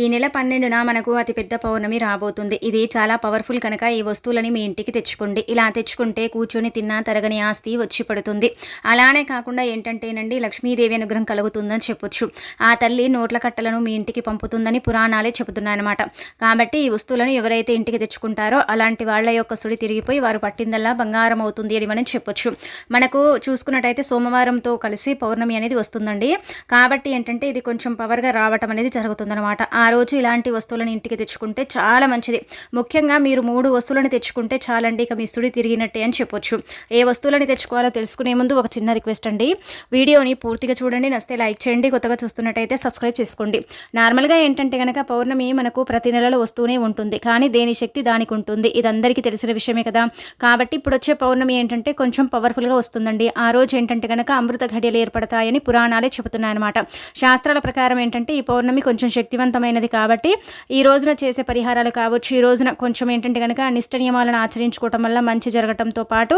ఈ నెల పన్నెండున మనకు అతిపెద్ద పౌర్ణమి రాబోతుంది. ఇది చాలా పవర్ఫుల్ కనుక ఈ వస్తువులని మీ ఇంటికి తెచ్చుకోండి. ఇలా తెచ్చుకుంటే కూర్చొని తిన్నా తరగని ఆస్తి వచ్చి పడుతుంది. అలానే కాకుండా ఏంటంటేనండి లక్ష్మీదేవి అనుగ్రహం కలుగుతుందని చెప్పొచ్చు. ఆ తల్లి నోట్ల కట్టలను మీ ఇంటికి పంపుతుందని పురాణాలే చెబుతున్నాయన్నమాట. కాబట్టి ఈ వస్తువులను ఎవరైతే ఇంటికి తెచ్చుకుంటారో అలాంటి వాళ్ళ యొక్క సుడి తిరిగిపోయి వారు పట్టిందల్లా బంగారం అవుతుంది అని మనం చెప్పొచ్చు. మనకు చూసుకున్నట్టయితే సోమవారంతో కలిసి పౌర్ణమి అనేది వస్తుందండి. కాబట్టి ఏంటంటే ఇది కొంచెం పవర్గా రావటం అనేది జరుగుతుందన్నమాట. ఆ ఆ రోజు ఇలాంటి వస్తువులను ఇంటికి తెచ్చుకుంటే చాలా మంచిది. ముఖ్యంగా మీరు మూడు వస్తువులను తెచ్చుకుంటే చాలండి ఇక మీ సుడి తిరిగినట్టే అని చెప్పొచ్చు. ఏ వస్తువులను తెచ్చుకోవాలో తెలుసుకునే ముందు ఒక చిన్న రిక్వెస్ట్ అండి. వీడియోని పూర్తిగా చూడండి నస్తే లైక్ చేయండి కొత్తగా చూస్తున్నట్టయితే సబ్స్క్రైబ్ చేసుకోండి. నార్మల్గా ఏంటంటే కనుక పౌర్ణమి మనకు ప్రతి నెలలో వస్తూనే ఉంటుంది కానీ దేని శక్తి దానికి ఉంటుంది ఇది అందరికీ తెలిసిన విషయమే కదా. కాబట్టి ఇప్పుడు వచ్చే పౌర్ణమి ఏంటంటే కొంచెం పవర్ఫుల్గా వస్తుందండి. ఆ రోజు ఏంటంటే కనుక అమృత ఘడియలు ఏర్పడతాయని పురాణాలే చెబుతున్నాయన్నమాట. శాస్త్రాల ప్రకారం ఏంటంటే ఈ పౌర్ణమి కొంచెం శక్తివంతమైన ముఖ్యమైనది కాబట్టి ఈ రోజున చేసే పరిహారాలు కావచ్చు ఈ రోజున కొంచెం ఏంటంటే కనుక నిష్ట నియమాలను ఆచరించుకోవటం వల్ల మంచి జరగటంతో పాటు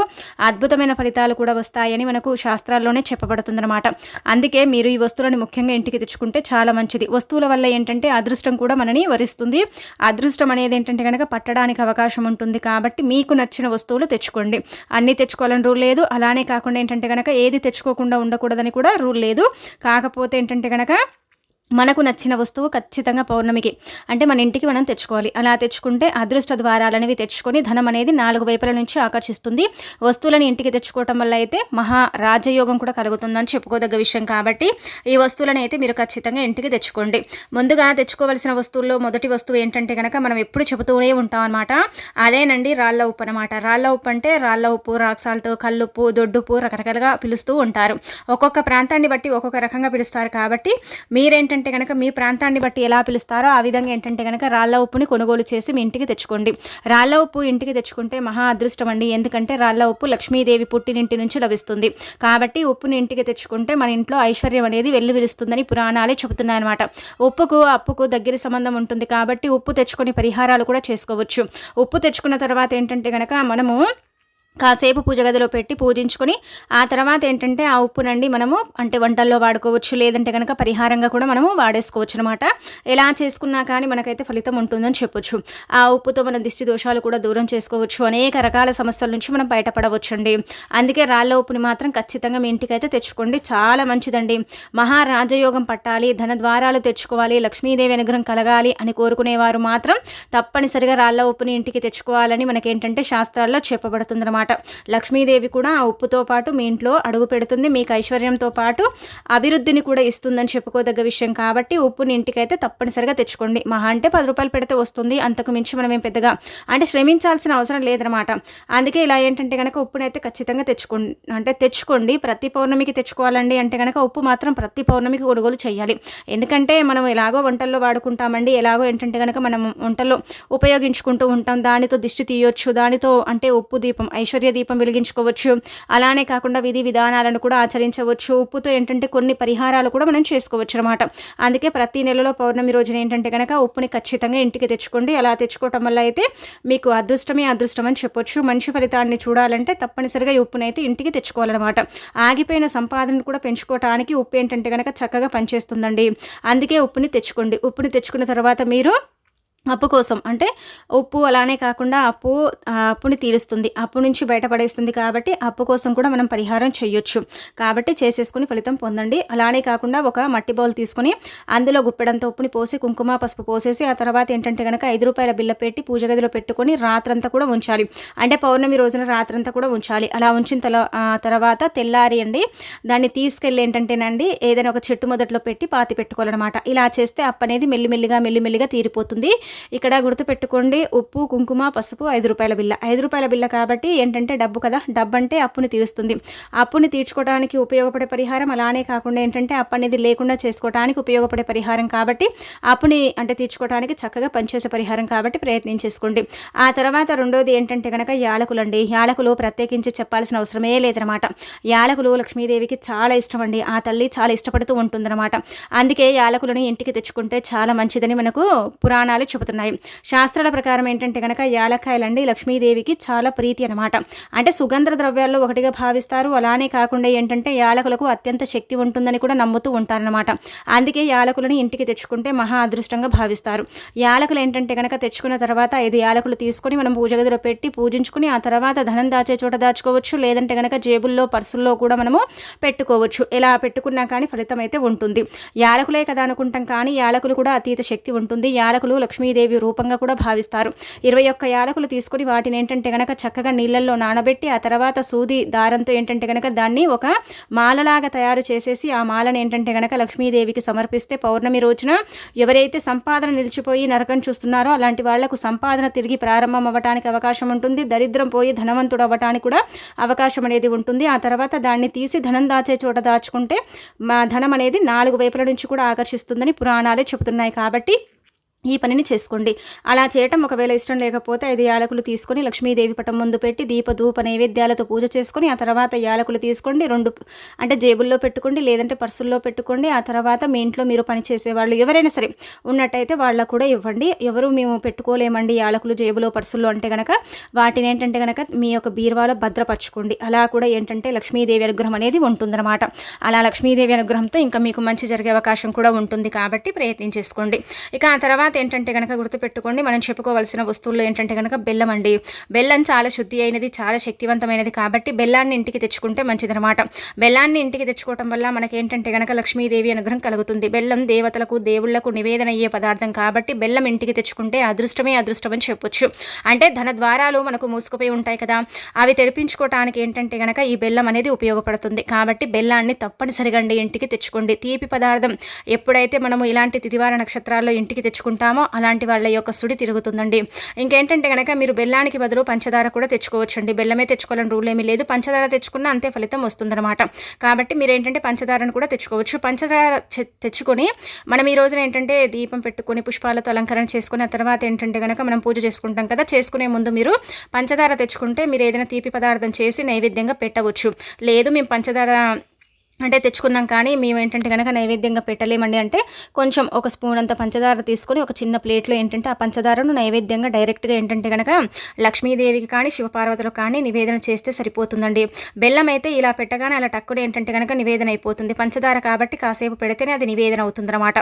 అద్భుతమైన ఫలితాలు కూడా వస్తాయని మనకు శాస్త్రాల్లోనే చెప్పబడుతుందన్నమాట. అందుకే మీరు ఈ వస్తువులను ముఖ్యంగా ఇంటికి తెచ్చుకుంటే చాలా మంచిది. వస్తువుల వల్ల ఏంటంటే అదృష్టం కూడా మనని వరిస్తుంది. అదృష్టం అనేది ఏంటంటే కనుక పట్టడానికి అవకాశం ఉంటుంది కాబట్టి మీకు నచ్చిన వస్తువులు తెచ్చుకోండి. అన్నీ తెచ్చుకోవాలని రూల్ లేదు. అలానే కాకుండా ఏంటంటే కనుక ఏది తెచ్చుకోకుండా ఉండకూడదని కూడా రూల్ లేదు. కాకపోతే ఏంటంటే కనుక మనకు నచ్చిన వస్తువు ఖచ్చితంగా పౌర్ణమికి. అంటే మన ఇంటికి మనం తెచ్చుకోవాలి. అలా తెచ్చుకుంటే అదృష్ట ద్వారాలనేవి తెచ్చుకొని ధనం అనేది నాలుగు వైపుల నుంచి ఆకర్షిస్తుంది. వస్తువులను ఇంటికి తెచ్చుకోవటం వల్ల అయితే మహా రాజయోగం కూడా కలుగుతుందని చెప్పుకోదగ్గ విషయం కాబట్టి ఈ వస్తువులను అయితే మీరు ఖచ్చితంగా ఇంటికి తెచ్చుకోండి. ముందుగా తెచ్చుకోవలసిన వస్తువుల్లో మొదటి వస్తువు ఏంటంటే కనుక మనం ఎప్పుడు చెబుతూనే ఉంటాం అనమాట అదేనండి రాళ్ళ ఉప్పు అనమాట రాళ్ళ ఉప్పు అంటే రాళ్ళ ఉప్పు రాక్ సాల్ట్ కల్లుప్పు దొడ్డుప్పు రకరకాలుగా పిలుస్తూ ఉంటారు. ఒక్కొక్క ప్రాంతాన్ని బట్టి ఒక్కొక్క రకంగా పిలుస్తారు కాబట్టి మీరేంటంటే ఏంటంటే కనుక మీ ప్రాంతాన్ని బట్టి ఎలా పిలుస్తారో ఆ విధంగా ఏంటంటే కనుక రాళ్ళ ఉప్పుని కొనుగోలు చేసి మీ ఇంటికి తెచ్చుకోండి. రాళ్ళ ఉప్పు ఇంటికి తెచ్చుకుంటే మహా అదృష్టం అండి. ఎందుకంటే రాళ్ళ ఉప్పు లక్ష్మీదేవి పుట్టినింటి నుంచి లభిస్తుంది. కాబట్టి ఉప్పుని ఇంటికి తెచ్చుకుంటే మన ఇంట్లో ఐశ్వర్యం అనేది వెళ్ళి విలుస్తుందని పురాణాలే చెబుతున్నాయన్నమాట. ఉప్పుకు అప్పుకు దగ్గర సంబంధం ఉంటుంది కాబట్టి ఉప్పు తెచ్చుకొని పరిహారాలు కూడా చేసుకోవచ్చు. ఉప్పు తెచ్చుకున్న తర్వాత ఏంటంటే కనుక మనము కాసేపు పూజ గదిలో పెట్టి పూజించుకొని ఆ తర్వాత ఏంటంటే ఆ ఉప్పునండి మనము అంటే వంటల్లో వాడుకోవచ్చు లేదంటే కనుక పరిహారంగా కూడా మనము వాడేసుకోవచ్చు అనమాట ఎలా చేసుకున్నా కానీ మనకైతే ఫలితం ఉంటుందని చెప్పొచ్చు. ఆ ఉప్పుతో మన దిష్టి దోషాలు కూడా దూరం చేసుకోవచ్చు. అనేక రకాల సమస్యల నుంచి మనం బయటపడవచ్చు అండి అందుకే రాళ్ళ ఉప్పుని మాత్రం ఖచ్చితంగా మీ ఇంటికి అయితే తెచ్చుకోండి. చాలా మంచిదండి. మహారాజయోగం పట్టాలి ధన ద్వారాలు తెచ్చుకోవాలి లక్ష్మీదేవి అనుగ్రహం కలగాలి అని కోరుకునేవారు మాత్రం తప్పనిసరిగా రాళ్ళ ఉప్పుని ఇంటికి తెచ్చుకోవాలని మనకేంటంటే శాస్త్రాల్లో చెప్పబడుతుందన్నమాట. అనమాట. లక్ష్మీదేవి కూడా ఆ ఉప్పుతో పాటు మీ ఇంట్లో అడుగు పెడుతుంది మీకు ఐశ్వర్యంతో పాటు అభివృద్ధిని కూడా ఇస్తుందని చెప్పుకోదగ్గ విషయం కాబట్టి ఉప్పుని ఇంటికైతే తప్పనిసరిగా తెచ్చుకోండి. మహా అంటే పది రూపాయలు పెడితే వస్తుంది అంతకు మించి మనం ఏం పెద్దగా అంటే శ్రమించాల్సిన అవసరం లేదనమాట. అందుకే ఇలా ఏంటంటే కనుక ఉప్పునైతే ఖచ్చితంగా తెచ్చుకోండి అంటే తెచ్చుకోండి. ప్రతి పౌర్ణమికి తెచ్చుకోవాలండి అంటే కనుక ఉప్పు మాత్రం ప్రతి పౌర్ణమికి కొనుగోలు చేయాలి. ఎందుకంటే మనం ఎలాగో వంటల్లో వాడుకుంటామండి ఎలాగో ఏంటంటే కనుక మనం వంటల్లో ఉపయోగించుకుంటూ ఉంటాం. దానితో దిష్టి తీయొచ్చు దానితో అంటే ఉప్పు దీపం ఐశ్వర్య దీపం వెలిగించుకోవచ్చు. అలానే కాకుండా విధి విధానాలను కూడా ఆచరించవచ్చు. ఉప్పుతో ఏంటంటే కొన్ని పరిహారాలు కూడా మనం చేసుకోవచ్చు అనమాట అందుకే ప్రతి నెలలో పౌర్ణమి రోజున ఏంటంటే కనుక ఉప్పుని ఖచ్చితంగా ఇంటికి తెచ్చుకోండి. అలా తెచ్చుకోవటం వల్ల అయితే మీకు అదృష్టమే అదృష్టం అని చెప్పొచ్చు. మంచి ఫలితాన్ని చూడాలంటే తప్పనిసరిగా ఈ ఉప్పునైతే ఇంటికి తెచ్చుకోవాలన్నమాట. ఆగిపోయిన సంపాదన కూడా పెంచుకోవటానికి ఉప్పు ఏంటంటే కనుక చక్కగా పనిచేస్తుందండి. అందుకే ఉప్పుని తెచ్చుకోండి. ఉప్పుని తెచ్చుకున్న తర్వాత మీరు అప్పు కోసం. అంటే ఉప్పు అలానే కాకుండా అప్పు అప్పుని తీరుస్తుంది. అప్పు నుంచి బయటపడేస్తుంది కాబట్టి అప్పు కోసం కూడా మనం పరిహారం చేయొచ్చు. కాబట్టి చేసేసుకుని ఫలితం పొందండి. అలానే కాకుండా ఒక మట్టి బౌల్ తీసుకుని అందులో గుప్పెడంత ఉప్పుని పోసి కుంకుమ పసుపు పోసేసి ఆ తర్వాత ఏంటంటే కనుక ఐదు రూపాయల బిల్ల పెట్టి పూజ గదిలో పెట్టుకొని రాత్రంతా కూడా ఉంచాలి. అంటే పౌర్ణమి రోజున రాత్రంతా కూడా ఉంచాలి. అలా ఉంచిన తర్వాత తెల్లారి అండి. దాన్ని తీసుకెళ్ళి ఏంటంటేనండి ఏదైనా ఒక చెట్టు మొదట్లో పెట్టి పాతి పెట్టుకోవాలన్నమాట. ఇలా చేస్తే అప్పు అనేది మెల్లిమెల్లిగా మెల్లిమెల్లిగా తీరిపోతుంది. ఇక్కడ గుర్తుపెట్టుకోండి ఉప్పు కుంకుమ పసుపు ఐదు రూపాయల బిల్ల. ఐదు రూపాయల బిల్ల కాబట్టి ఏంటంటే డబ్బు కదా డబ్బు అంటే అప్పుని తీరుస్తుంది. అప్పుని తీర్చుకోవడానికి ఉపయోగపడే పరిహారం అలానే కాకుండా ఏంటంటే అప్పు అనేది లేకుండా చేసుకోవడానికి ఉపయోగపడే పరిహారం కాబట్టి అప్పుని అంటే తీర్చుకోవడానికి చక్కగా పనిచేసే పరిహారం కాబట్టి ప్రయత్నం చేసుకోండి. ఆ తర్వాత రెండోది ఏంటంటే కనుక యాలకులు అండి. యాలకులు ప్రత్యేకించి చెప్పాల్సిన అవసరమే లేదనమాట. యాలకులు లక్ష్మీదేవికి చాలా ఇష్టం అండి. ఆ తల్లి చాలా ఇష్టపడుతూ ఉంటుందన్నమాట అందుకే యాలకులను ఇంటికి తెచ్చుకుంటే చాలా మంచిదని మనకు పురాణాలు చెబుతున్నాయి. శాస్త్రాల ప్రకారం ఏంటంటే కనుక యాలక్కాయలండి లక్ష్మీదేవికి చాలా ప్రీతి అనమాట అంటే సుగంధ ద్రవ్యాల్లో ఒకటిగా భావిస్తారు. అలానే కాకుండా ఏంటంటే యాలకులకు అత్యంత శక్తి ఉంటుందని కూడా నమ్ముతూ ఉంటారనమాట అందుకే యాలకులను ఇంటికి తెచ్చుకుంటే మహా అదృష్టంగా భావిస్తారు. యాలకులు ఏంటంటే కనుక తెచ్చుకున్న తర్వాత ఐదు యాలకులు తీసుకొని మనం పూజ గదిలో పెట్టి పూజించుకుని ఆ తర్వాత ధనం దాచే చోట దాచుకోవచ్చు. లేదంటే కనుక జేబుల్లో పర్సుల్లో కూడా మనము పెట్టుకోవచ్చు. ఇలా పెట్టుకున్నా కానీ ఫలితం అయితే ఉంటుంది. యాలకులే కదా అనుకుంటాం కానీ యాలకులు కూడా అతీత శక్తి ఉంటుంది. యాలకులు లక్ష్మీదేవి రూపంగా కూడా భావిస్తారు. ఇరవై ఒక్క యాలకులు తీసుకొని వాటిని ఏంటంటే గనక చక్కగా నీళ్ళల్లో నానబెట్టి ఆ తర్వాత సూది దారంతో ఏంటంటే గనక దాన్ని ఒక మాలలాగా తయారు చేసేసి ఆ మాలను ఏంటంటే గనక లక్ష్మీదేవికి సమర్పిస్తే పౌర్ణమి రోజున ఎవరైతే సంపాదన నిలిచిపోయి నరకం చూస్తున్నారో అలాంటి వాళ్ళకు సంపాదన తిరిగి ప్రారంభం అవ్వడానికి అవకాశం ఉంటుంది. దరిద్రం పోయి ధనవంతుడు అవ్వటానికి కూడా అవకాశం అనేది ఉంటుంది. ఆ తర్వాత దాన్ని తీసి ధనం దాచే చోట దాచుకుంటే మా ధనం అనేది నాలుగు వైపుల నుంచి కూడా ఆకర్షిస్తుందని పురాణాలే చెబుతున్నాయి. కాబట్టి ఈ పనిని చేసుకోండి. అలా చేయటం ఒకవేళ ఇష్టం లేకపోతే ఐదు యాలకులు తీసుకొని లక్ష్మీదేవి పటం ముందు పెట్టి దీప ధూప నైవేద్యాలతో పూజ చేసుకొని ఆ తర్వాత యాలకులు తీసుకోండి. రెండు అంటే జేబుల్లో పెట్టుకోండి లేదంటే పర్సుల్లో పెట్టుకోండి. ఆ తర్వాత మీ ఇంట్లో మీరు పని చేసేవాళ్ళు ఎవరైనా సరే ఉన్నట్టయితే వాళ్ళకు కూడా ఇవ్వండి. ఎవరు మేము పెట్టుకోలేమండి యాలకులు జేబులో పర్సుల్లో అంటే కనుక వాటిని ఏంటంటే కనుక మీ యొక్క బీరువాలో భద్రపరచుకోండి. అలా కూడా ఏంటంటే లక్ష్మీదేవి అనుగ్రహం అనేది ఉంటుందన్నమాట. అలా లక్ష్మీదేవి అనుగ్రహంతో ఇంకా మీకు మంచి జరిగే అవకాశం కూడా ఉంటుంది కాబట్టి ప్రయత్నం చేసుకోండి. ఇక ఆ తర్వాత ఏంటంటే కనుక గుర్తుపెట్టుకోండి మనం చెప్పుకోవాల్సిన వస్తువుల్లో ఏంటంటే కనుక బెల్లం అండి. బెల్లం చాలా శుద్ధి అయినది చాలా శక్తివంతమైనది కాబట్టి బెల్లాన్ని ఇంటికి తెచ్చుకుంటే మంచిదనమాట బెల్లాన్ని ఇంటికి తెచ్చుకోవటం వల్ల మనకి ఏంటంటే కనుక లక్ష్మీదేవి అనుగ్రహం కలుగుతుంది. బెల్లం దేవతలకు దేవుళ్ళకు నివేదన అయ్యే పదార్థం కాబట్టి బెల్లం ఇంటికి తెచ్చుకుంటే అదృష్టమే అదృష్టం అని చెప్పొచ్చు. అంటే ధన ద్వారాలు మనకు మూసుకుపోయి ఉంటాయి కదా అవి తెరిపించుకోవటానికి ఏంటంటే కనుక ఈ బెల్లం అనేది ఉపయోగపడుతుంది. కాబట్టి బెల్లాన్ని తప్పనిసరిగా ఇంటికి తెచ్చుకోండి. తీపి పదార్థం ఎప్పుడైతే మనము ఇలాంటి తిదివార నక్షత్రాల్లో ఇంటికి తెచ్చుకుంటాం ఉంటామో అలాంటి వాళ్ళ యొక్క సుడి తిరుగుతుందండి. ఇంకేంటంటే కనుక మీరు బెల్లానికి బదులు పంచదార కూడా తెచ్చుకోవచ్చండి. బెల్లమే తెచ్చుకోవాలని రూల్ ఏమీ లేదు. పంచదార తెచ్చుకున్న అంతే ఫలితం వస్తుందన్నమాట. కాబట్టి మీరు ఏంటంటే పంచదారను కూడా తెచ్చుకోవచ్చు. పంచదార తెచ్చుకొని మనం ఈ రోజున ఏంటంటే దీపం పెట్టుకొని పుష్పాలతో అలంకరణ చేసుకున్న తర్వాత ఏంటంటే కనుక మనం పూజ చేసుకుంటాం కదా చేసుకునే ముందు మీరు పంచదార తెచ్చుకుంటే మీరు ఏదైనా తీపి పదార్థం చేసి నైవేద్యంగా పెట్టవచ్చు. లేదు మేము పంచదార అంటే తెచ్చుకున్నాం కానీ మేము ఏంటంటే కనుక నైవేద్యంగా పెట్టలేమండి అంటే కొంచెం ఒక స్పూన్ అంత పంచదార తీసుకొని ఒక చిన్న ప్లేట్లో ఏంటంటే ఆ పంచదారను నైవేద్యంగా డైరెక్ట్గా ఏంటంటే కనుక లక్ష్మీదేవికి కానీ శివపార్వతులు కానీ నివేదన చేస్తే సరిపోతుందండి. బెల్లం అయితే ఇలా పెట్టగానే అలా టక్కుడు ఏంటంటే కనుక నివేదన అయిపోతుంది. పంచదార కాబట్టి కాసేపు పెడితేనే అది నివేదన అవుతుందన్నమాట.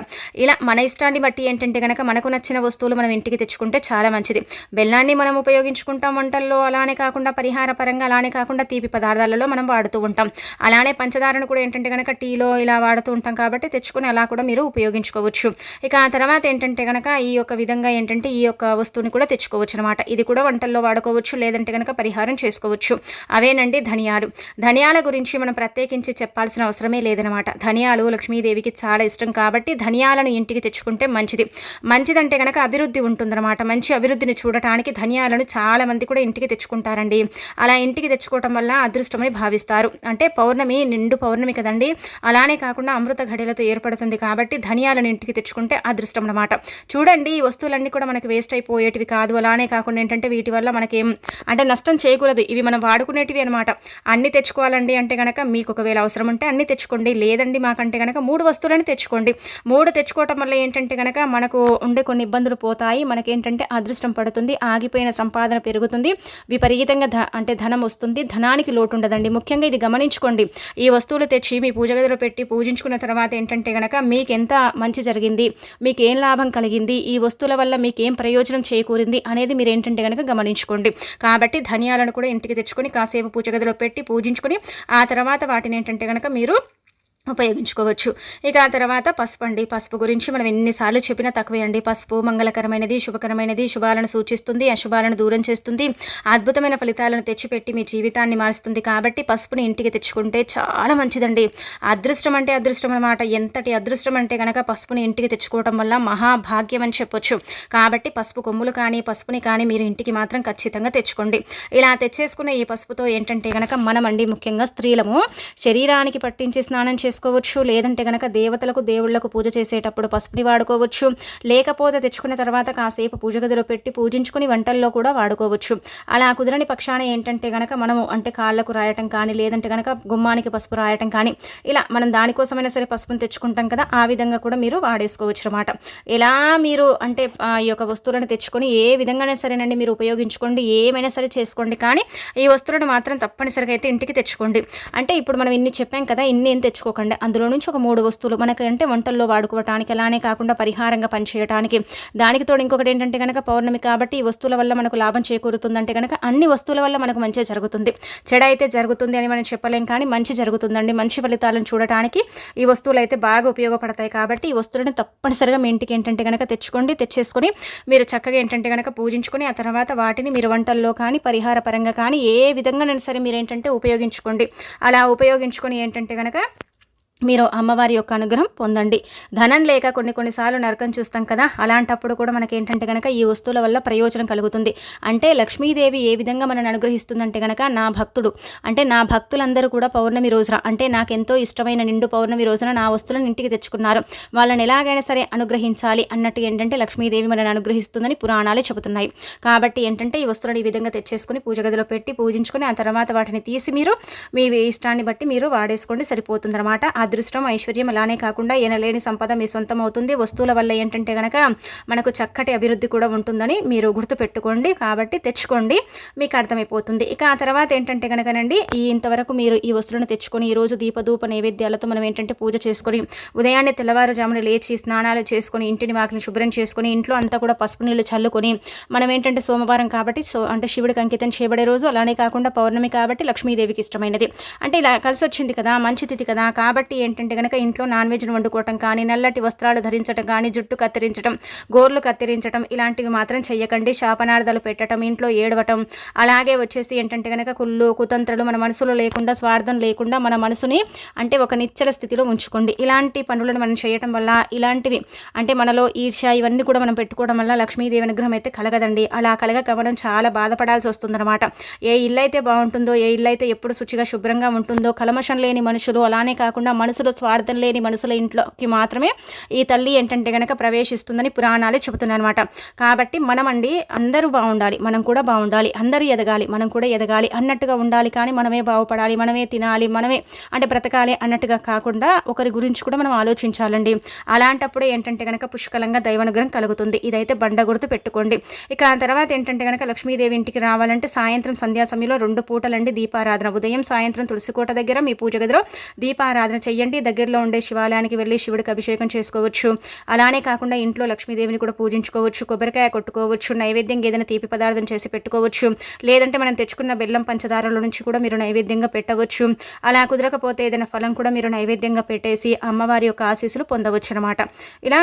ఇలా మన ఇష్టాన్ని బట్టి ఏంటంటే కనుక మనకు నచ్చిన వస్తువులు మనం ఇంటికి తెచ్చుకుంటే చాలా మంచిది. బెల్లాన్ని మనం ఉపయోగించుకుంటాం వంటల్లో అలానే కాకుండా పరిహార పరంగా అలానే కాకుండా తీపి పదార్థాలలో మనం వాడుతూ ఉంటాం. అలానే పంచదారను కూడా ఏంటంటే కనుక టీలో ఇలా వాడుతూ ఉంటాం కాబట్టి తెచ్చుకొని అలా కూడా మీరు ఉపయోగించుకోవచ్చు. ఇక ఆ తర్వాత ఏంటంటే కనుక ఈ యొక్క విధంగా ఏంటంటే ఈ యొక్క వస్తువుని కూడా తెచ్చుకోవచ్చు అనమాట ఇది కూడా వంటల్లో వాడుకోవచ్చు లేదంటే కనుక పరిహారం చేసుకోవచ్చు. అవేనండి ధనియాలు. ధనియాల గురించి మనం ప్రత్యేకించి చెప్పాల్సిన అవసరమే లేదనమాట. ధనియాలు లక్ష్మీదేవికి చాలా ఇష్టం కాబట్టి ధనియాలను ఇంటికి తెచ్చుకుంటే మంచిది. మంచిదంటే కనుక అభివృద్ధి ఉంటుందన్నమాట మంచి అభివృద్ధిని చూడటానికి ధనియాలను చాలా మంది కూడా ఇంటికి తెచ్చుకుంటారండి. అలా ఇంటికి తెచ్చుకోవటం వల్ల అదృష్టమని భావిస్తారు. అంటే పౌర్ణమి నిండు పౌర్ణమి కదండి? అలానే కాకుండా అమృత ఘడిలతో ఏర్పడుతుంది కాబట్టి ధనియాలను ఇంటికి తెచ్చుకుంటే అదృష్టం అనమాట చూడండి ఈ వస్తువులన్నీ కూడా మనకి వేస్ట్ అయిపోయేటివి కాదు. అలానే కాకుండా ఏంటంటే వీటి వల్ల మనకేం అంటే నష్టం చేయకూడదు ఇవి మనం వాడుకునేటివి అనమాట అన్ని తెచ్చుకోవాలండి అంటే కనుక మీకు ఒకవేళ అవసరం ఉంటే అన్ని తెచ్చుకోండి. లేదండి మాకంటే కనుక మూడు వస్తువులని తెచ్చుకోండి. మూడు తెచ్చుకోవటం వల్ల ఏంటంటే కనుక మనకు ఉండే కొన్ని ఇబ్బందులు పోతాయి. మనకేంటంటే అదృష్టం పడుతుంది. ఆగిపోయిన సంపాదన పెరుగుతుంది. విపరీతంగా అంటే ధనం వస్తుంది. ధనానికి లోటు ఉండదండి. ముఖ్యంగా ఇది గమనించుకోండి. ఈ వస్తువులు తెచ్చు తెచ్చి మీ పూజ గదిలో పెట్టి పూజించుకున్న తర్వాత ఏంటంటే కనుక మీకు ఎంత మంచి జరిగింది మీకు ఏం లాభం కలిగింది ఈ వస్తువుల వల్ల మీకు ఏం ప్రయోజనం చేకూరింది అనేది మీరు ఏంటంటే కనుక గమనించుకోండి. కాబట్టి ధనియాలను కూడా ఇంటికి తెచ్చుకొని కాసేపు పూజ గదిలో పెట్టి పూజించుకొని ఆ తర్వాత వాటిని ఏంటంటే కనుక మీరు ఉపయోగించుకోవచ్చు. ఇక ఆ తర్వాత పసుపు అండి. పసుపు గురించి మనం ఎన్నిసార్లు చెప్పినా తక్కువే అండి పసుపు మంగళకరమైనది శుభకరమైనది శుభాలను సూచిస్తుంది అశుభాలను దూరం చేస్తుంది. అద్భుతమైన ఫలితాలను తెచ్చిపెట్టి మీ జీవితాన్ని మారుస్తుంది. కాబట్టి పసుపుని ఇంటికి తెచ్చుకుంటే చాలా మంచిదండి. అదృష్టం అంటే అదృష్టం అనమాట ఎంతటి అదృష్టం అంటే కనుక పసుపుని ఇంటికి తెచ్చుకోవడం వల్ల మహాభాగ్యం అని చెప్పొచ్చు. కాబట్టి పసుపు కొమ్ములు కానీ పసుపుని కానీ మీరు ఇంటికి మాత్రం ఖచ్చితంగా తెచ్చుకోండి. ఇలా తెచ్చేసుకున్న ఈ పసుపుతో ఏంటంటే కనుక మనమండి ముఖ్యంగా స్త్రీలము శరీరానికి పట్టించి స్నానం చేసి చేసుకోవచ్చు. లేదంటే కనుక దేవతలకు దేవుళ్ళకు పూజ చేసేటప్పుడు పసుపుని వాడుకోవచ్చు. లేకపోతే తెచ్చుకున్న తర్వాత కాసేపు పూజ గదిలో పెట్టి పూజించుకుని వంటల్లో కూడా వాడుకోవచ్చు. అలా కుదరని పక్షాన ఏంటంటే కనుక మనము అంటే కాళ్ళకు రాయటం కానీ లేదంటే కనుక గుమ్మానికి పసుపు రాయటం కానీ ఇలా మనం దానికోసమైనా సరే పసుపుని తెచ్చుకుంటాం కదా ఆ విధంగా కూడా మీరు వాడేసుకోవచ్చు అనమాట ఎలా మీరు అంటే ఈ యొక్క వస్తువులను తెచ్చుకొని ఏ విధంగానే సరేనండి మీరు ఉపయోగించుకోండి ఏమైనా సరే చేసుకోండి కానీ ఈ వస్తువులను మాత్రం తప్పనిసరిగా అయితే ఇంటికి తెచ్చుకోండి. అంటే ఇప్పుడు మనం ఇన్ని చెప్పాం కదా ఇన్ని ఏం తెచ్చుకోకండి. అందులో నుంచి ఒక మూడు వస్తువులు మనకి అంటే వంటల్లో వాడుకోవటానికి అలానే కాకుండా పరిహారంగా పనిచేయటానికి. దానికి తోడు ఇంకొకటి ఏంటంటే కనుక పౌర్ణమి కాబట్టి ఈ వస్తువుల వల్ల మనకు లాభం చేకూరుతుందంటే కనుక అన్ని వస్తువుల వల్ల మనకు మంచి జరుగుతుంది. చెడ అయితే జరుగుతుంది అని మనం చెప్పలేం కానీ మంచి జరుగుతుందండి. మంచి ఫలితాలను చూడటానికి ఈ వస్తువులు అయితే బాగా ఉపయోగపడతాయి కాబట్టి ఈ వస్తువులను తప్పనిసరిగా మీ ఇంటికి ఏంటంటే కనుక తెచ్చుకోండి తెచ్చేసుకొని మీరు చక్కగా ఏంటంటే కనుక పూజించుకొని ఆ తర్వాత వాటిని మీరు వంటల్లో కానీ పరిహార పరంగా కానీ ఏ విధంగా సరే మీరు ఏంటంటే ఉపయోగించుకోండి. అలా ఉపయోగించుకొని ఏంటంటే కనుక మీరు అమ్మవారి యొక్క అనుగ్రహం పొందండి. ధనం లేక కొన్ని కొన్నిసార్లు నరకం చూస్తాం కదా అలాంటప్పుడు కూడా మనకి ఏంటంటే కనుక ఈ వస్తువుల వల్ల ప్రయోజనం కలుగుతుంది. అంటే లక్ష్మీదేవి ఏ విధంగా మనని అనుగ్రహిస్తుందంటే కనుక నా భక్తుడు అంటే నా భక్తులందరూ కూడా పౌర్ణమి రోజున అంటే నాకు ఎంతో ఇష్టమైన నిండు పౌర్ణమి రోజున నా వస్తువులను ఇంటికి తెచ్చుకున్నారు. వాళ్ళని ఎలాగైనా సరే అనుగ్రహించాలి అన్నట్టు ఏంటంటే లక్ష్మీదేవి మనని అనుగ్రహిస్తుందని పురాణాలే చెబుతున్నాయి. కాబట్టి ఏంటంటే ఈ వస్తువులను ఈ విధంగా తెచ్చేసుకుని పూజ గదిలో పెట్టి పూజించుకొని ఆ తర్వాత వాటిని తీసి మీరు మీ ఇష్టాన్ని బట్టి మీరు వాడేసుకోండి సరిపోతుందన్నమాట. అదృష్టం ఐశ్వర్యం అలానే కాకుండా ఎనలేని సంపద మీ సొంతం అవుతుంది వస్తువుల వల్ల ఏంటంటే కనుక మనకు చక్కటి అభివృద్ధి కూడా ఉంటుందని మీరు గుర్తుపెట్టుకోండి. కాబట్టి తెచ్చుకోండి మీకు అర్థమైపోతుంది. ఇక ఆ తర్వాత ఏంటంటే కనుకనండి ఈ ఇంతవరకు మీరు ఈ వస్తువులను తెచ్చుకొని ఈరోజు దీపధూప నైవేద్యాలతో మనం ఏంటంటే పూజ చేసుకొని ఉదయాన్నే తెల్లవారుజామున లేచి స్నానాలు చేసుకొని ఇంటిని వాకిని శుభ్రం చేసుకొని ఇంట్లో అంతా కూడా పసుపు నీళ్ళు చల్లుకొని మనం ఏంటంటే సోమవారం కాబట్టి సో అంటే శివుడికి అంకితం చేయబడే రోజు అలానే కాకుండా పౌర్ణమి కాబట్టి లక్ష్మీదేవికి ఇష్టమైనది. అంటే ఇలా కలిసి వచ్చింది కదా మంచి తిథి కదా కాబట్టి ఏంటంటే కనుక ఇంట్లో నాన్ వెజ్ను వండుకోవటం కానీ నల్లటి వస్త్రాలు ధరించడం కానీ జుట్టు కత్తిరించడం గోర్లు కత్తిరించడం ఇలాంటివి మాత్రం చెయ్యకండి. శాపనార్థాలు పెట్టడం ఇంట్లో ఏడవటం అలాగే వచ్చేసి ఏంటంటే కనుక కుళ్ళు కుతంత్రలు మన మనసులో లేకుండా స్వార్థం లేకుండా మన మనసుని అంటే ఒక నిచ్చల స్థితిలో ఉంచుకోండి. ఇలాంటి పనులను మనం చేయటం వల్ల ఇలాంటివి అంటే మనలో ఈర్ష ఇవన్నీ కూడా మనం పెట్టుకోవడం వల్ల లక్ష్మీదేవి అనుగ్రహం అయితే కలగదండి. అలా కలగక మనం చాలా బాధపడాల్సి వస్తుందన్నమాట. ఏ ఇల్లు అయితే బాగుంటుందో ఏ ఇల్లు అయితే ఎప్పుడు శుచిగా శుభ్రంగా ఉంటుందో కలమషం లేని మనుషులు అలానే కాకుండా మనసులో స్వార్థం లేని మనసుల ఇంట్లోకి మాత్రమే ఈ తల్లి ఏంటంటే కనుక ప్రవేశిస్తుందని పురాణాలే చెబుతున్నారనమాట కాబట్టి మనమండి అందరూ బాగుండాలి మనం కూడా బాగుండాలి అందరూ ఎదగాలి మనం కూడా ఎదగాలి అన్నట్టుగా ఉండాలి కానీ మనమే బాగుపడాలి మనమే తినాలి మనమే అంటే బ్రతకాలి అన్నట్టుగా కాకుండా ఒకరి గురించి కూడా మనం ఆలోచించాలండి. అలాంటప్పుడు ఏంటంటే కనుక పుష్కలంగా దైవానుగ్రహం కలుగుతుంది. ఇదైతే బండ గుర్తు పెట్టుకోండి. ఇక ఆ తర్వాత ఏంటంటే కనుక లక్ష్మీదేవి ఇంటికి రావాలంటే సాయంత్రం సంధ్యా సమయంలో రెండు పూటలండి దీపారాధన. ఉదయం సాయంత్రం తులసికోట దగ్గర మీ పూజ గదిలో దీపారాధన చెయ్యండి. దగ్గరలో ఉండే శివాలయానికి వెళ్ళి శివుడికి అభిషేకం చేసుకోవచ్చు. అలానే కాకుండా ఇంట్లో లక్ష్మీదేవిని కూడా పూజించుకోవచ్చు. కొబ్బరికాయ కొట్టుకోవచ్చు. నైవేద్యం ఏదైనా తీపి పదార్థం చేసి పెట్టుకోవచ్చు. లేదంటే మనం తెచ్చుకున్న బెల్లం పంచదారల నుంచి కూడా మీరు నైవేద్యంగా పెట్టవచ్చు. అలా కుదరకపోతే ఏదైనా ఫలం కూడా మీరు నైవేద్యంగా పెట్టేసి అమ్మవారి యొక్క ఆశీస్సులు పొందవచ్చు అనమాట ఇలా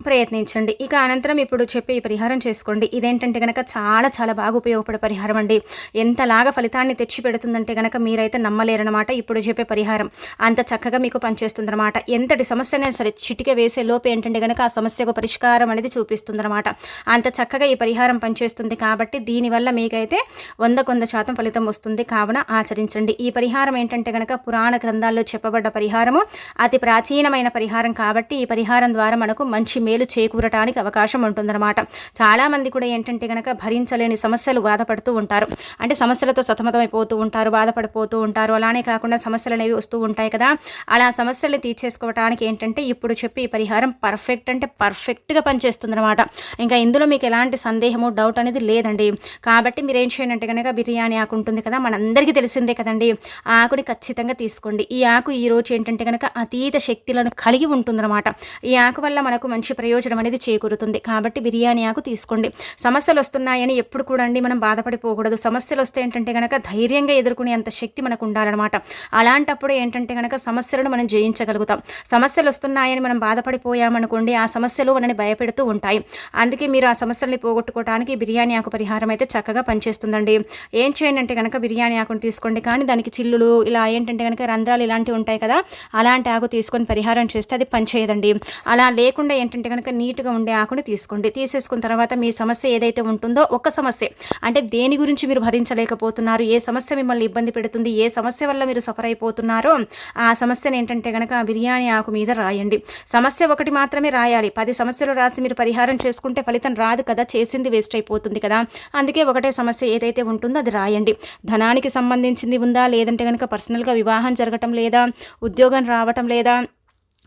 ప్రయత్నించండి. ఇక అనంతరం ఇప్పుడు చెప్పే ఈ పరిహారం చేసుకోండి. ఇదేంటంటే కనుక చాలా చాలా బాగా ఉపయోగపడే పరిహారం అండి. ఎంతలాగా ఫలితాన్ని తెచ్చి పెడుతుందంటే కనుక మీరైతే నమ్మలేరనమాట ఇప్పుడు చెప్పే పరిహారం. అంత చక్కగా మీకు పనిచేస్తుందన్నమాట. ఎంతటి సమస్యనే సరే చిటిక వేసే లోపు ఏంటంటే కనుక ఆ సమస్యకు పరిష్కారం అనేది చూపిస్తుందన్నమాట. అంత చక్కగా ఈ పరిహారం పనిచేస్తుంది కాబట్టి దీనివల్ల మీకైతే వంద కొంద శాతం ఫలితం వస్తుంది. కావున ఆచరించండి. ఈ పరిహారం ఏంటంటే కనుక పురాణ గ్రంథాల్లో చెప్పబడ్డ పరిహారము. అతి ప్రాచీనమైన పరిహారం కాబట్టి ఈ పరిహారం ద్వారా మనకు మంచి మేలు చేకూరటానికి అవకాశం ఉంటుందన్నమాట. చాలామంది కూడా ఏంటంటే కనుక భరించలేని సమస్యలు బాధపడుతూ ఉంటారు. అంటే సమస్యలతో సతమతమైపోతూ ఉంటారు బాధపడిపోతూ ఉంటారు. అలానే కాకుండా సమస్యలు అనేవి వస్తూ ఉంటాయి కదా. అలా సమస్యలు తీర్చేసుకోవటానికి ఏంటంటే ఇప్పుడు చెప్పి ఈ పరిహారం పర్ఫెక్ట్ అంటే పర్ఫెక్ట్గా పనిచేస్తుందన్నమాట. ఇంకా ఇందులో మీకు ఎలాంటి సందేహము డౌట్ అనేది లేదండి. కాబట్టి మీరు ఏం చేయండి కనుక బిర్యానీ ఆకు ఉంటుంది కదా మనందరికీ తెలిసిందే కదండి. ఆ ఆకుని ఖచ్చితంగా తీసుకోండి. ఈ ఆకు ఈ రోజు ఏంటంటే కనుక అతీత శక్తులను కలిగి ఉంటుందన్నమాట. ఈ ఆకు వల్ల మనకు మంచి ప్రయోజనం అనేది చేకూరుతుంది. కాబట్టి బిర్యానీ ఆకు తీసుకోండి. సమస్యలు వస్తున్నాయని ఎప్పుడు కూడా అండి మనం బాధపడిపోకూడదు. సమస్యలు వస్తే ఏంటంటే కనుక ధైర్యంగా ఎదుర్కొనే అంత శక్తి మనకు ఉండాలన్నమాట. అలాంటప్పుడు ఏంటంటే కనుక సమస్యలను మనం జయించగలుగుతాం. సమస్యలు వస్తున్నాయని మనం బాధపడిపోయామనుకోండి ఆ సమస్యలు మనని భయపెడుతూ ఉంటాయి. అందుకే మీరు ఆ సమస్యల్ని పోగొట్టుకోవడానికి బిర్యానీ ఆకు పరిహారం అయితే చక్కగా పనిచేస్తుందండి. ఏం చేయండి అంటే కనుక బిర్యానీ ఆకును తీసుకోండి. కానీ దానికి చిల్లులు ఇలా ఏంటంటే కనుక రంధ్రాలు ఇలాంటివి ఉంటాయి కదా అలాంటి ఆకు తీసుకొని పరిహారం చేస్తే అది పనిచేయదండి. అలా లేకుండా ఏంటంటే ఏంటంటే కనుక నీట్గా ఉండే ఆకుని తీసుకోండి. తీసేసుకున్న తర్వాత మీ సమస్య ఏదైతే ఉంటుందో ఒక సమస్య అంటే దేని గురించి మీరు భరించలేకపోతున్నారు ఏ సమస్య మిమ్మల్ని ఇబ్బంది పెడుతుంది ఏ సమస్య వల్ల మీరు సఫర్ అయిపోతున్నారో ఆ సమస్యను ఏంటంటే కనుక బిర్యానీ ఆకు మీద రాయండి. సమస్య ఒకటి మాత్రమే రాయాలి. పది సమస్యలు రాసి మీరు పరిహారం చేసుకుంటే ఫలితం రాదు కదా చేసింది వేస్ట్ అయిపోతుంది కదా. అందుకే ఒకటే సమస్య ఏదైతే ఉంటుందో అది రాయండి. ధనానికి సంబంధించింది ఉందా లేదంటే కనుక పర్సనల్గా వివాహం జరగటం లేదా ఉద్యోగం రావటం లేదా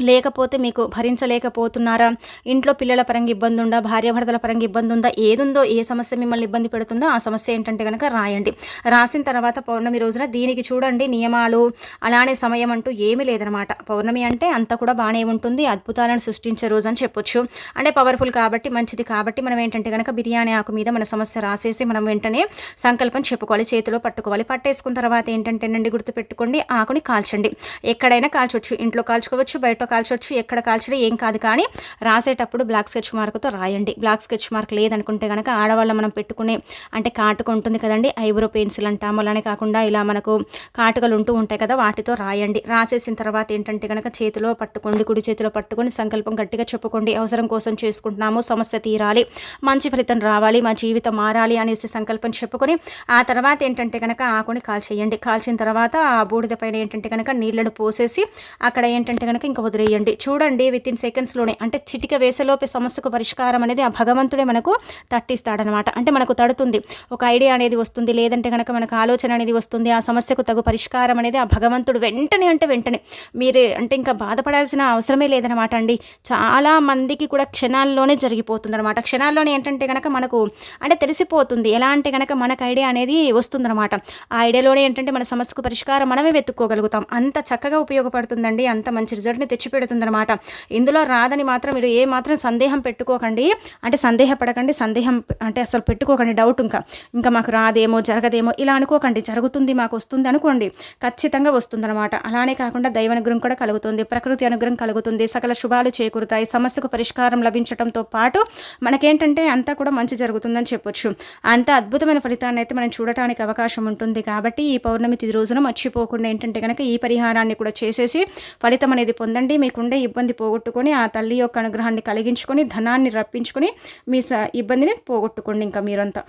లేకపోతే మీకు భరించలేకపోతున్నారా? ఇంట్లో పిల్లల పరంగా ఇబ్బంది ఉందా భార్యాభర్తల పరంగా ఇబ్బంది ఉందా ఏదుందో ఏ సమస్య మిమ్మల్ని ఇబ్బంది పెడుతుందో ఆ సమస్య ఏంటంటే కనుక రాయండి. రాసిన తర్వాత పౌర్ణమి రోజున దీనికి చూడండి నియమాలు. అలానే సమయం అంటూ ఏమీ లేదనమాట. పౌర్ణమి అంటే అంతా కూడా బాగానే ఉంటుంది. అద్భుతాలను సృష్టించే రోజు అని చెప్పొచ్చు. అంటే పవర్ఫుల్ కాబట్టి మంచిది కాబట్టి మనం ఏంటంటే కనుక బిర్యానీ ఆకు మీద మన సమస్య రాసేసి మనం వెంటనే సంకల్పం చెప్పుకోవాలి చేతిలో పట్టుకోవాలి. పట్టేసుకున్న తర్వాత ఏంటంటేనండి గుర్తుపెట్టుకోండి ఆకుని కాల్చండి. ఎక్కడైనా కాల్చవచ్చు ఇంట్లో కాల్చుకోవచ్చు బయట కాల్చొచ్చు ఎక్కడ కాల్చడం ఏం కాదు కానీ రాసేటప్పుడు బ్లాక్ స్కెచ్ మార్క్తో రాయండి. బ్లాక్ స్కెచ్ మార్క్ లేదనుకుంటే కనుక ఆడవాళ్ళ మనం పెట్టుకునే అంటే కాటుక ఉంటుంది కదండి ఐబ్రో పెన్సిల్ అంటాము అలానే కాకుండా ఇలా మనకు కాటుకలు ఉంటూ ఉంటాయి కదా వాటితో రాయండి. రాసేసిన తర్వాత ఏంటంటే కనుక చేతిలో పట్టుకోండి కుడి చేతిలో పట్టుకొని సంకల్పం గట్టిగా చెప్పుకోండి. అవసరం కోసం చేసుకుంటున్నాము సమస్య తీరాలి మంచి ఫలితం రావాలి మా జీవితం మారాలి అనేసి సంకల్పం చెప్పుకొని ఆ తర్వాత ఏంటంటే కనుక ఆకుని కాల్చేయండి. కాల్చిన తర్వాత ఆ బూడిద పైన ఏంటంటే కనుక నీళ్ళను పోసేసి అక్కడ ఏంటంటే కనుక ఇంకా వదిలేయండి చూడండి విత్ ఇన్ సెకండ్స్లోనే అంటే చిటిక వేసలోపే సమస్యకు పరిష్కారం అనేది ఆ భగవంతుడే మనకు తట్టిస్తాడనమాట. అంటే మనకు తడుతుంది. ఒక ఐడియా అనేది వస్తుంది లేదంటే కనుక మనకు ఆలోచన అనేది వస్తుంది ఆ సమస్యకు తగు పరిష్కారం అనేది ఆ భగవంతుడు వెంటనే అంటే వెంటనే మీరే అంటే ఇంకా బాధపడాల్సిన అవసరమే లేదనమాట అండి. చాలా మందికి కూడా క్షణాల్లోనే జరిగిపోతుంది అనమాట క్షణాల్లోనే ఏంటంటే కనుక మనకు అంటే తెలిసిపోతుంది ఎలా అంటే కనుక మనకు ఐడియా అనేది వస్తుందన్నమాట ఆ ఐడియాలోనే ఏంటంటే మన సమస్యకు పరిష్కారం మనమే వెతుక్కోగలుగుతాం. అంత చక్కగా ఉపయోగపడుతుందండి అంత మంచి రిజల్ట్ని తెచ్చిపెడుతుందన్నమాట. ఇందులో రాదని మాత్రం మీరు ఏ మాత్రం సందేహం పెట్టుకోకండి. అంటే సందేహపడకండి సందేహం అంటే అసలు పెట్టుకోకండి డౌట్ ఇంకా. ఇంకా మాకు రాదేమో జరగదేమో ఇలా అనుకోకండి. జరుగుతుంది మాకు వస్తుంది అనుకోండి. ఖచ్చితంగా వస్తుందన్నమాట. అలానే కాకుండా దైవ అనుగ్రహం కూడా కలుగుతుంది ప్రకృతి అనుగ్రహం కలుగుతుంది సకల శుభాలు చేకూరుతాయి సమస్యకు పరిష్కారం లభించడంతో పాటు మనకేంటంటే అంతా కూడా మంచి జరుగుతుందని చెప్పొచ్చు. అంత అద్భుతమైన ఫలితాన్ని అయితే మనం చూడటానికి అవకాశం ఉంటుంది కాబట్టి ఈ పౌర్ణమి తిది రోజున మర్చిపోకుండా ఏంటంటే కనుక ఈ పరిహారాన్ని కూడా చేసేసి ఫలితం అనేది పొందండి. మీకుండే ఇబ్బంది పోగొట్టుకొని ఆ తల్లి యొక్క అనుగ్రహాన్ని కలిగించుకొని ధనాన్ని రప్పించుకొని మీ స ఇబ్బందిని పోగొట్టుకోండి ఇంకా మీరంతా.